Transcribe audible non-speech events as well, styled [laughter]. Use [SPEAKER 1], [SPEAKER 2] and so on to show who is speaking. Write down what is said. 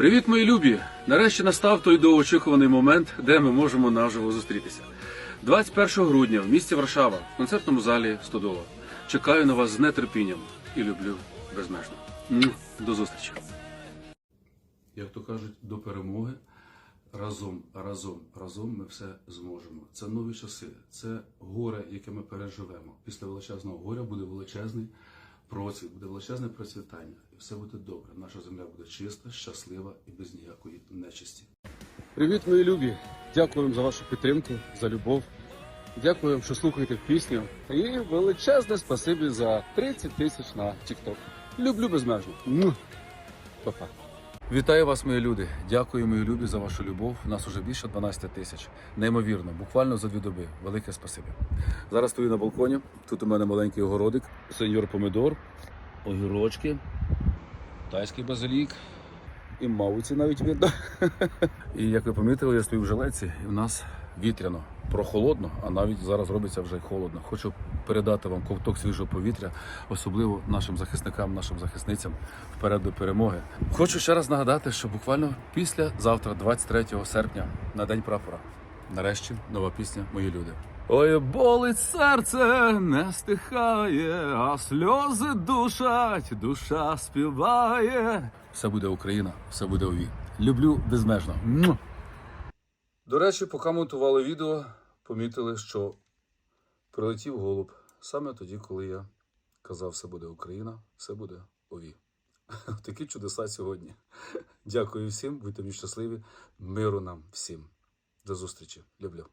[SPEAKER 1] Привіт, мої любі! Нарешті настав той довгоочікуваний момент, де ми можемо наживо зустрітися. 21 грудня в місті Варшава, в концертному залі Стодола. Чекаю на вас з нетерпінням і люблю безмежно. До зустрічі. Як то кажуть, до перемоги. Разом, разом, разом ми все зможемо. Це нові часи, це горе, яке ми переживемо. Після величезного горя буде величезний процвіт, буде величезне процвітання. І все буде добре. Наша земля буде чиста, щаслива і без ніякої нечисті. Привіт, мої любі! Дякую вам за вашу підтримку, за любов. Дякую вам, що слухаєте пісню. І величезне спасибі за 30 тисяч на TikTok. Люблю безмежно. Па-па. Вітаю вас, мої люди. Дякую, мої любі, за вашу любов. У Нас уже більше 12 тисяч. Неймовірно, буквально за дві доби. Велике спасибі. Зараз стою на балконі. Тут у мене маленький огородик, сеньор помидор, огірочки, тайський базилік. І мауці навіть видно. [laughs] І як ви помітили, я стою в жилеці, і в нас вітряно, прохолодно, а навіть зараз робиться вже холодно. Хочу передати вам ковток свіжого повітря, особливо нашим захисникам, нашим захисницям вперед до перемоги. Хочу ще раз нагадати, що буквально після завтра, 23 серпня, на день прапора, нарешті нова пісня Мої люди. Ой, болить серце не стихає, а сльози душать, душа співає. Все буде Україна, все буде ОВІ. Люблю безмежно. До речі, поки монтували відео, помітили, що прилетів голуб саме тоді, коли я казав, все буде Україна, все буде ОВІ. [laughs] Такі чудеса сьогодні. Дякую всім, будьте мені щасливі, миру нам всім. До зустрічі. Люблю.